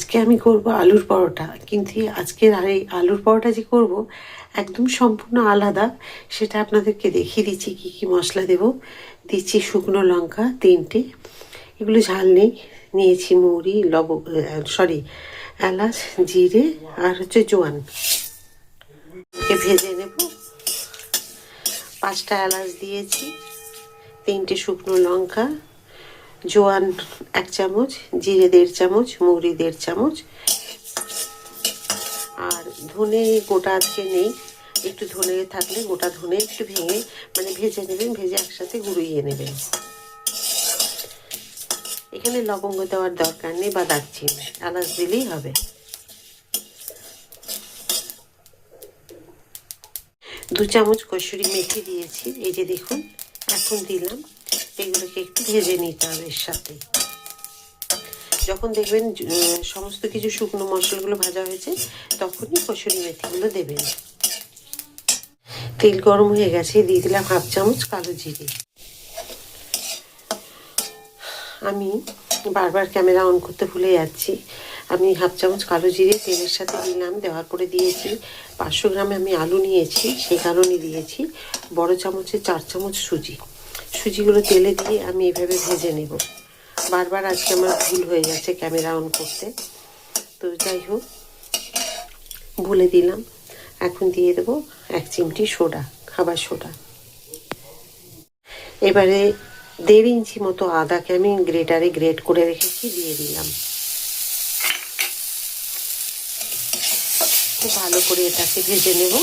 আজকে আমি করব আলুর পরোটা। কিন্তু আজকের আর এই আলুর পরোটা যে করব, একদম সম্পূর্ণ আলাদা। সেটা আপনাদেরকে দেখিয়ে দিচ্ছি কী কী মশলা দেব। দিচ্ছি শুকনো লঙ্কা তিনটে। এগুলো ঝাল নেই। নিয়েছি মৌরি লব সরি, এলাচ, জিরে আর হচ্ছে জোয়ান। ভেজে নেব। পাঁচটা এলাচ দিয়েছি। তিনটে শুকনো লঙ্কা। জোয়ান এক চামচ, জিরে দেড় চামচ, মৌরি দেড় চামচ। আর ধনে গোটা আজকে নেই। একটু ধনে থাকলে গোটা ধনে একটু ভেঙে মানে ভেজে নেবেন, ভেজে একসাথে গুঁড়িয়ে নেবেন। এখানে লবঙ্গ দেওয়ার দরকার নেই বা দারচিনি, এলাচ দিলেই হবে। দু চামচ কসুরি মেথি দিয়েছি, এই যে দেখুন, এখন দিলাম। এগুলোকে একটু ভেজে নিতে হবে এর সাথে। যখন দেখবেন সমস্ত কিছু শুকনো মশলাগুলো ভাজা হয়েছে, তখনই কসুরি মেথিগুলো দেবেন। তেল গরম হয়ে গেছে, দিয়ে দিলাম হাফ চামচ কালো জিরে। আমি বারবার ক্যামেরা অন করতে ভুলে যাচ্ছি। আমি হাফ চামচ কালো জিরে তেলের সাথে দিলাম, দেওয়ার পরে দিয়েছি পাঁচশো গ্রামে আমি আলু নিয়েছি সেই কারণে দিয়েছি। বড় চামচে চার চামচ সুজি। সুজিগুলো তেলে দিয়ে আমি এভাবে ভেজে নেব। বারবার আজকে আমার ভুল হয়ে যাচ্ছে ক্যামেরা অন করতে। তো যাই হোক ভুলে দিলাম। এখন দিয়ে দেবো এক চিমটি সোডা, খাবার সোডা। এবারে দেড় ইঞ্চি মতো আদাকে আমি গ্রেটারে গ্রেট করে রেখেছি, দিয়ে দিলাম। খুব ভালো করে এটাকে ভেজে নেব।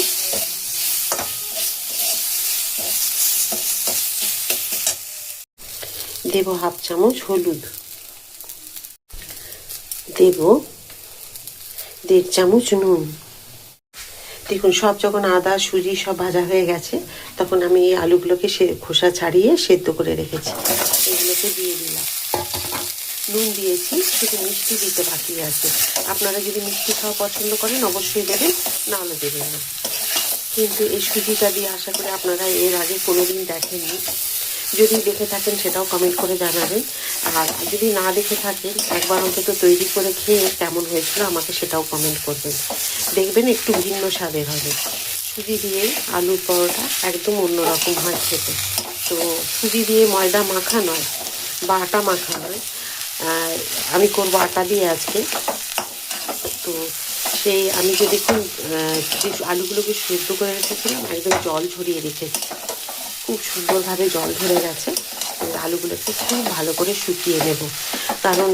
দেব হাফ চামচ হলুদ। দেব দেড় চামচ নুন। দেখুন, সব যখন আদা, সুজি সব ভাজা হয়ে গেছে, তখন আমি এই আলুগুলোকে সে খোসা ছাড়িয়ে সেদ্ধ করে রেখেছি। এগুলোকে দিয়ে দিলাম। নুন দিয়েছি, শুধু মিষ্টি দিতে বাকি আছে। আপনারা যদি মিষ্টি খাওয়া পছন্দ করেন, অবশ্যই দেবেন, নাহলে দেবেন না। কিন্তু এই সুজিটা দিয়ে আশা করি আপনারা এর আগে কোনোদিন দেখেননি। যদি দেখে থাকেন সেটাও কমেন্ট করে জানাবেন। আর যদি না দেখে থাকেন, একবার অন্তত তৈরি করে খেয়ে কেমন হয়েছিল আমাকে সেটাও কমেন্ট করবেন। দেখবেন একটু ভিন্ন স্বাদের হবে। সুজি দিয়ে আলুর পরোটা একদম অন্যরকম হয় খেতে। তো সুজি দিয়ে ময়দা মাখা নয়, বা আটা মাখা নয়। আমি করব আটা দিয়ে আজকে। তো সেই আমি যে দেখুন আলুগুলোকে সেদ্ধ করে রেখেছিলাম, একদম জল ঝরিয়ে রেখেছি। খুব সুন্দরভাবে জল ধরে গেছে। আলুগুলোকে খুব ভালো করে শুকিয়ে নেব। কারণ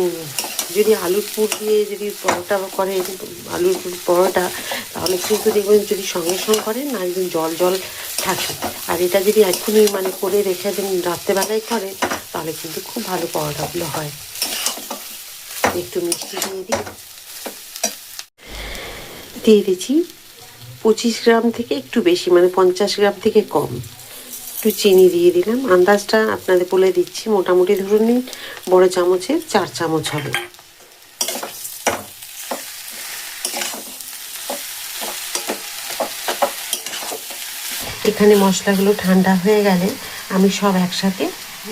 যদি আলুর পুর দিয়ে যদি পরোটা করে, আলুর পুর পরোটা, তাহলে কিন্তু দেখবেন যদি সঙ্গে সঙ্গে করেন না একদম জল জল থাকে। আর এটা যদি এখনই মানে করে রেখে দেন, রাত্রেবেলায় করেন তাহলে কিন্তু খুব ভালো পরোটাগুলো হয়। একটু মিষ্টি দিয়ে দিই। দিয়ে দিচ্ছি পঁচিশ গ্রাম থেকে একটু বেশি মানে পঞ্চাশ গ্রাম থেকে কম। একটু চিনি দিয়ে দিলাম। আন্দাজটা আপনাদের বলে দিচ্ছি। মোটামুটি ধরুন নিন, বড় চামচের চার চামচ হবে। এখানে মশলাগুলো ঠান্ডা হয়ে গেলে আমি সব একসাথে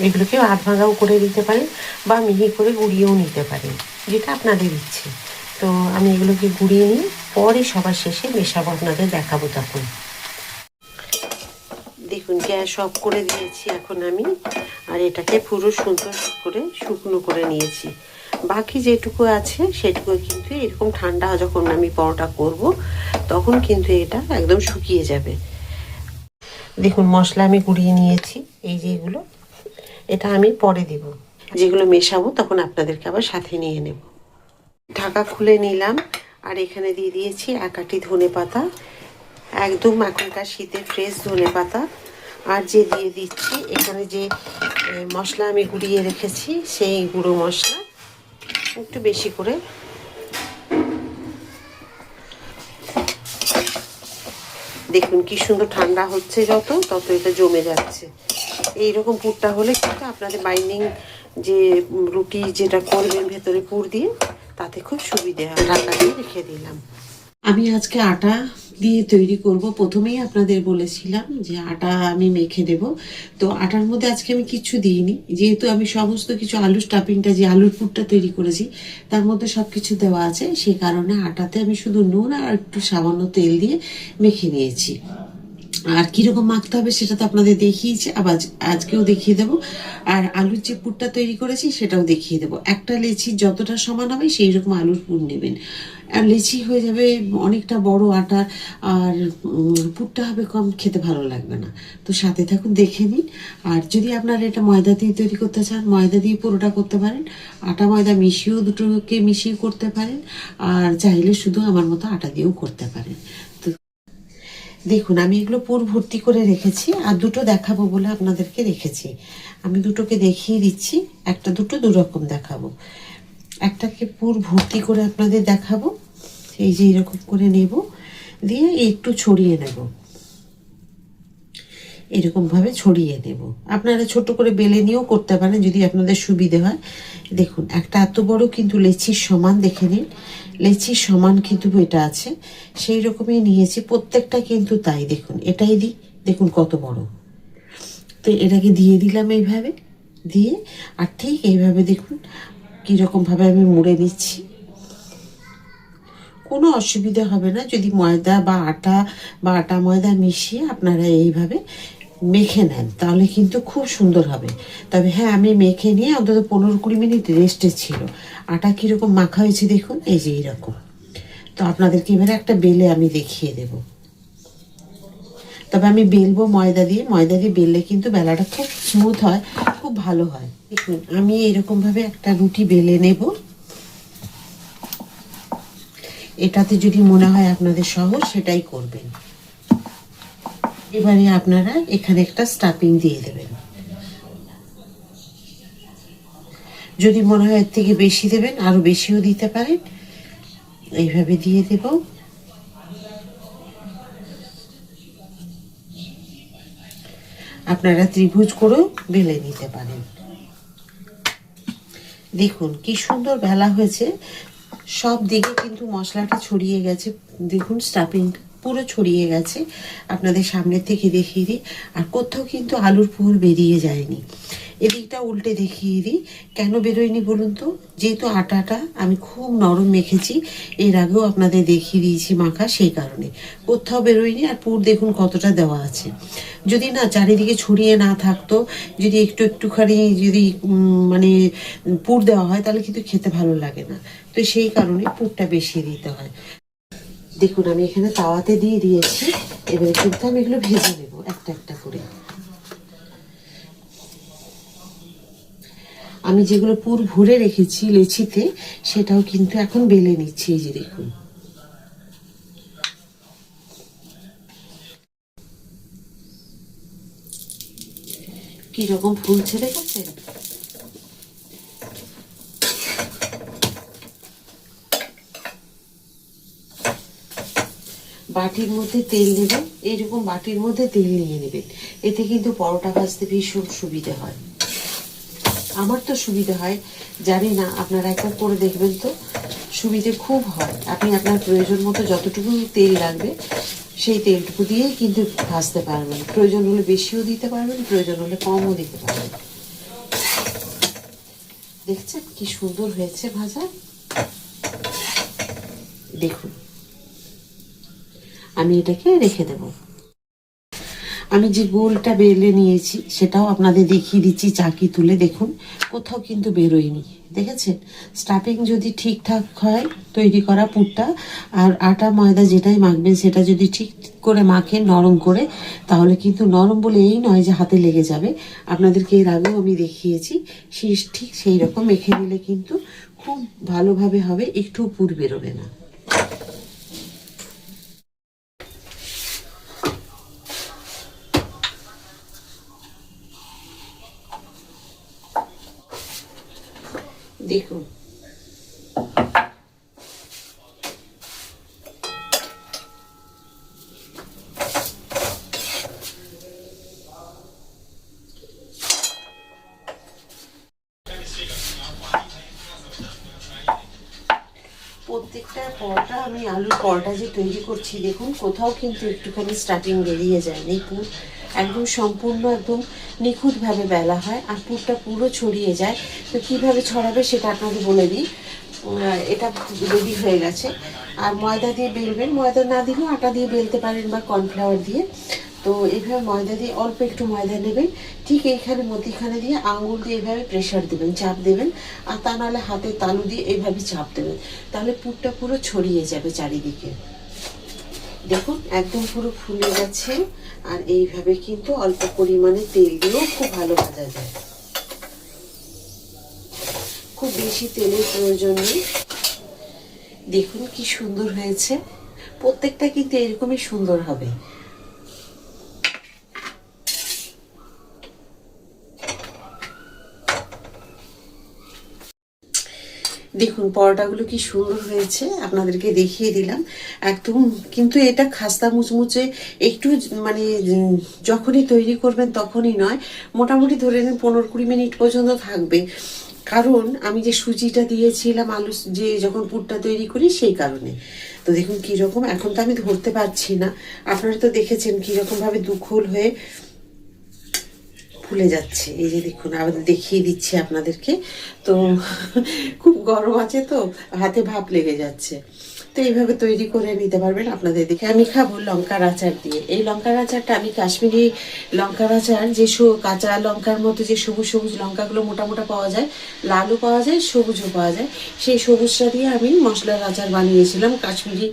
এগুলোকে আধ ভাঙাও করে দিতে পারেন বা মিহি করে গুঁড়িয়েও নিতে পারেন যেটা আপনাদের ইচ্ছে। তো আমি এগুলোকে গুঁড়িয়ে নিই পরে সবার শেষে মেশাবো, আপনাদের দেখাবো তখন। দেখুন গ্যাস অফ করে দিয়েছি এখন আমি। আর এটাকে পুরো সুন্দর করে শুকনো করে নিয়েছি। বাকি যেটুকু আছে সেটুকু কিন্তু এরকম ঠান্ডা যখন আমি পরোটা করব, তখন কিন্তু এটা একদম শুকিয়ে যাবে। দেখুন, মশলা আমি গুঁড়িয়ে নিয়েছি, এই যে এগুলো। এটা আমি পরে দেব। যেগুলো মেশাবো, তখন আপনাদেরকে আবার সাথে নিয়ে নেব। ঢাকা খুলে নিলাম, আর এখানে দিয়ে দিয়েছি একাটি ধনে পাতা একদম এখনকার শীতে ফ্রেশ ধনে পাতা আর যে দিয়ে দিচ্ছি। এখানে যে মশলা আমি গুঁড়িয়ে রেখেছি, সেই গুঁড়ো মশলা একটু বেশি করে। দেখুন কি সুন্দর ঠান্ডা হচ্ছে যত, তত এটা জমে যাচ্ছে। এইরকম পুরটা হলে কিন্তু আপনাদের বাইন্ডিং যে রুটি যেটা করবেন ভেতরে পুর দিয়ে, তাতে খুব সুবিধে ঢাকা দিয়ে রেখে দিলাম। আমি আজকে আটা দিয়ে তৈরি করব। প্রথমেই আপনাদের বলেছিলাম যে আটা আমি মেখে দেব। তো আটার মধ্যে আজকে আমি কিছু দিইনি। যেহেতু আমি সমস্ত কিছু আলু স্টাফিংটা যে আলুর পুরটা তৈরি করেছি, তার মধ্যে সব কিছু দেওয়া আছে। সেই কারণে আটাতে আমি শুধু নুন আর একটু সামান্য তেল দিয়ে মেখে নিয়েছি। আর কীরকম মাখতে হবে সেটা তো আপনাদের দেখিয়েছি, আবার আজকেও দেখিয়ে দেবো। আর আলুর যে পুরটা তৈরি করেছি সেটাও দেখিয়ে দেবো। একটা লেচি যতটা সমান হবে সেই রকম আলুর পুর নেবেন। আর লেচি হয়ে যাবে অনেকটা বড় আটা, আর পুরটা হবে কম, খেতে ভালো লাগবে না। তো সাথে থাকুন, দেখে নিন। আর যদি আপনারা এটা ময়দা দিয়ে তৈরি করতে চান, ময়দা দিয়ে পুরোটা করতে পারেন। আটা ময়দা মিশিয়েও দুটোকে মিশিয়ে করতে পারেন। আর চাইলে শুধু আমার মতো আটা দিয়েও করতে পারেন। দেখুন, আমি এগুলো পুর ভর্তি করে রেখেছি আর দুটো দেখাবো বলে আপনাদেরকে রেখেছি। আমি দুটোকে দেখিয়ে দিচ্ছি, একটা দুটো দু রকম দেখাবো। একটাকে পুর ভর্তি করে আপনাদের দেখাবো, এই যে এরকম করে নেব, দিয়ে একটু ছড়িয়ে নেব। এরকম ভাবে ছড়িয়ে নেব আপনারা ছোট করে বেলে নিয়েও করতে পারেন যদি আপনাদের সুবিধে হয়। দেখুন, একটা এত বড় কিন্তু লেচির সমান দেখে নিন। লেচির সমান কিন্তু এটা আছে। সেই রকমই নিয়েছি, প্রত্যেকটা কিন্তু তাই। দেখুন, এটাই দিই। দেখুন কত বড়। তো এটাকে দিয়ে দিলাম এইভাবে, দিয়ে, আর ঠিক এইভাবে দেখুন কীরকমভাবে আমি মুড়ে নিচ্ছি। কোনো অসুবিধা হবে না। যদি ময়দা বা আটা বা আটা ময়দা মিশিয়ে আপনারা এইভাবে মেখে নেন, তাহলে কিন্তু খুব সুন্দর হবে। তবে হ্যাঁ আমি মেখে নিয়ে অন্তত পনেরো কুড়ি মিনিট রেস্টে ছিল। আটা কীরকম মাখা হয়েছে দেখুন, এই যে এইরকম। তো আপনাদেরকে এবারে একটা বেলে আমি দেখিয়ে দেবো। তবে আমি বেলবো ময়দা দিয়ে। ময়দা দিয়ে বেললে কিন্তু বেলাটা খুব স্মুথ হয়, খুব ভালো হয়। দেখুন, আমি এরকম ভাবে একটা রুটি বেলে নেব। এটাতে যদি মনে হয় আপনাদের সহজ, সেটাই করবেন। এবারে আপনারা এখানে একটা স্টাফিং দিয়ে দেবেন। যদি মনে হয় এর থেকে বেশি দেবেন, আরও বেশিও দিতে পারেন। এইভাবে দিয়ে দেবো। আপনারা ত্রিভুজ করেও বেলে নিতে পারেন। দেখুন, কি সুন্দর বেলা হয়েছে। সব দিকে কিন্তু মশলাটা ছড়িয়ে গেছে। দেখুন স্টাফিং পুরো ছড়িয়ে গেছে। আপনাদের সামনে থেকে দেখিয়ে দিই। আর কোথাও কিন্তু আলুর পুর বেরিয়ে যায়নি। এদিকটা উল্টে দেখিয়ে দিই। কেন বেরোয়নি বলুন তো? যেহেতু আটাটা আমি খুব নরম মেখেছি, এর আগেও আপনাদের দেখিয়ে দিয়েছি মাখা, সেই কারণে। কোথাও বেরোয়নি, আর পুর দেখুন কতটা দেওয়া আছে। যদি না চারিদিকে ছড়িয়ে না থাকতো, যদি একটু একটুখানি যদি মানে পুর দেওয়া হয়, তাহলে কিন্তু খেতে ভালো লাগে না। তো সেই কারণে পুরটা বেশি দিতে হয়। দেখুন, আমি এখানে তাওয়াতে দিয়ে দিয়েছি। এবারে কিন্তু আমি এগুলো ভেজে নেব, একটা একটা করে। আমি যেগুলো পুর ভরে রেখেছি লেচিতে, সেটাও কিন্তু এখন বেলে নিচ্ছি, এই যে দেখুন। কি রকম ফুলছে দেখেছেন? বাটির মধ্যে তেল নেবেন এইরকম বাটির মধ্যে তেল নিয়ে নেবেন। এতে কিন্তু পরোটা ভাজতে ভীষণ সুবিধা হয়। আমার তো সুবিধা হয়, জানি না, আপনারা একবার করে দেখবেন তো। সুবিধে খুব হয়। আপনি আপনার প্রয়োজন মতো যতটুকু তেল লাগবে, সেই তেলটুকু দিয়েই কিন্তু ভাজতে পারবেন। প্রয়োজন হলে বেশিও দিতে পারবেন, প্রয়োজন হলে কমও দিতে পারবেন। দেখছেন কি সুন্দর হয়েছে ভাজা? দেখুন। আমি এটাকে রেখে দেব। আমি যে গোলটা বেলে নিয়েছি, সেটাও আপনাদের দেখিয়ে দিচ্ছি, চাকি তুলে দেখুন। কোথাও কিন্তু বেরোয়নি, দেখেছেন? স্টাফিং যদি ঠিকঠাক হয়, তৈরি করা পুরটা, আর আটা, ময়দা যেটাই মাখবেন, সেটা যদি ঠিক করে মাখে নরম করে, তাহলে কিন্তু নরম বলে এই নয় যে হাতে লেগে যাবে। আপনাদেরকে এর আগেও আমি দেখিয়েছি সেই ঠিক সেই রকম মেখে নিলে কিন্তু খুব ভালোভাবে হবে, একটু পুর বেরোবে না। দেখুন। প্রত্যেকটা পরোটা আমি আলুর পরোটা যে তৈরি করছি, দেখুন, কোথাও কিন্তু একটুখানি স্টার্টিং বেরিয়ে যায়। নি পুর একদম সম্পূর্ণ একদম নিখুঁতভাবে বেলা হয়, আর পুরটা পুরো ছড়িয়ে যায়। তো কীভাবে ছড়াবে সেটা আপনাকে বলে দিই। এটা রেডি হয়ে গেছে। আর ময়দা দিয়ে বেলবেন। ময়দা না দিলেও আটা দিয়ে বেলতে পারেন বা কর্নফ্লাওয়ার দিয়ে। তো এইভাবে ময়দা দিয়ে অল্প একটু ময়দা নেবেন। ঠিক এইখানে মধ্যিখানে দিয়ে আঙুল দিয়ে এইভাবে প্রেশার দেবেন, চাপ দেবেন। আর তা নাহলে হাতে তালু দিয়ে এইভাবে চাপ দেবেন। তাহলে পুরটা পুরো ছড়িয়ে যাবে চারিদিকে। দেখুন, একদম পুরো ফুলে গেছে। আর এইভাবে কিন্তু অল্প পরিমাণে তেল দিয়েও খুব ভালো ভাজা যায়। খুব বেশি তেলের প্রয়োজন নেই। দেখুন কি সুন্দর হয়েছে। প্রত্যেকটা কিন্তু এরকমই সুন্দর হবে। দেখুন, পরোটাগুলো কি সুন্দর হয়েছে, আপনাদেরকে দেখিয়ে দিলাম। একদম কিন্তু এটা খাস্তা মুচমুচে একটু মানে যখনই তৈরি করবেন তখনই নয়, মোটামুটি ধরে নিন পনেরো কুড়ি মিনিট পর্যন্ত থাকবে। কারণ আমি যে সুজিটা দিয়েছিলাম, আলু যে যখন পুরটা তৈরি করি সেই কারণে। তো দেখুন কীরকম, এখন তো আমি ধরতে পারছি না। আপনারা তো দেখেছেন কীরকমভাবে দুখোল হয়ে ফুলে যাচ্ছে। এই যে দেখুন, আবার দেখিয়ে দিচ্ছি আপনাদেরকে। তো খুব গরম আছে তো, হাতে ভাপ লেগে যাচ্ছে। তো এইভাবে তৈরি করে নিতে পারবেন আপনাদের দেখে। আমি খাব লঙ্কার আচার দিয়ে। এই লঙ্কার আচারটা আমি কাশ্মীরি লঙ্কার আচার, যে কাঁচা লঙ্কার মতো যে সবুজ সবুজ লঙ্কাগুলো মোটা মোটা পাওয়া যায়, লালও পাওয়া যায়, সবুজও পাওয়া যায়। সেই সবুজটা দিয়ে আমি মশলার আচার বানিয়েছিলাম, কাশ্মীরি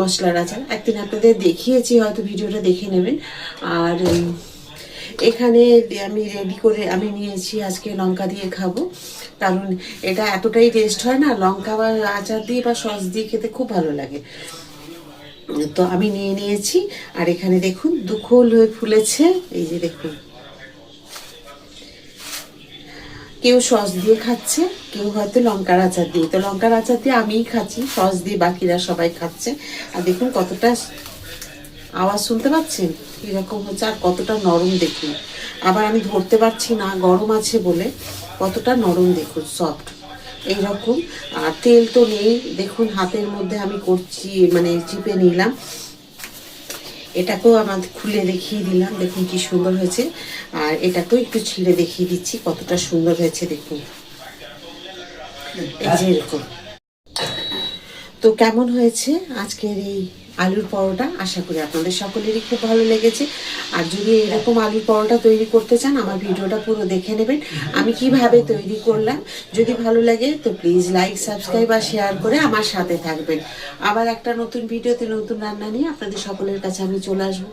মশলার আচার। একদিন আপনাদের দেখিয়েছি, হয়তো ভিডিওটা দেখে নেবেন। আর এখানে আমি রেডি করে আমি নিয়েছি, আজকে লঙ্কা দিয়ে খাব। কারণ এটা এতটাই টেস্ট হয় না, লঙ্কা বা আচার দিয়ে বা সস দিয়ে খেতে খুব ভালো লাগে। তো আমি নিয়ে নিয়েছি, আর এখানে দেখুন দুখোল হয়ে ফুলেছে, এই যে দেখুন। কেউ সস দিয়ে খাচ্ছে, কেউ হয়তো লঙ্কার আচার দিয়ে। তো লঙ্কার আচার দিয়ে আমিই খাচ্ছি সস দিয়ে বাকিরা সবাই খাচ্ছে। আর দেখুন কতটা আওয়াজ শুনতে পাচ্ছেন? এরকম হচ্ছে আর কতটা নরম দেখুন। আবার আমি ধরতে পারছি না, গরম আছে বলে কতটা নরম দেখুন সফট এইরকম। আর তেল তো নেই, দেখুন হাতের মধ্যে আমি করছি মানে চিপে নিলাম। এটাকেও আমার খুলে দেখিয়ে দিলাম, দেখুন কি সুন্দর হয়েছে। আর এটাকেও একটু ছিঁড়ে দেখিয়ে দিচ্ছি, কতটা সুন্দর হয়েছে দেখুন। এই যে এরকম। তো কেমন হয়েছে আজকের এই আলুর পরোটা, আশা করি আপনাদের সকলেরই খুব ভালো লেগেছে। আর যদি এরকম আলুর পরোটা তৈরি করতে চান, আমার ভিডিওটা পুরো দেখে নেবেন। আমি কীভাবে তৈরি করলাম, যদি ভালো লাগে তো প্লিজ লাইক সাবস্ক্রাইব আর শেয়ার করে আমার সাথে থাকবেন। আবার একটা নতুন ভিডিওতে নতুন রান্না নিয়ে আপনাদের সকলের কাছে আমি চলে আসব।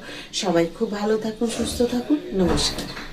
সবাই খুব ভালো থাকুন, সুস্থ থাকুন, নমস্কার।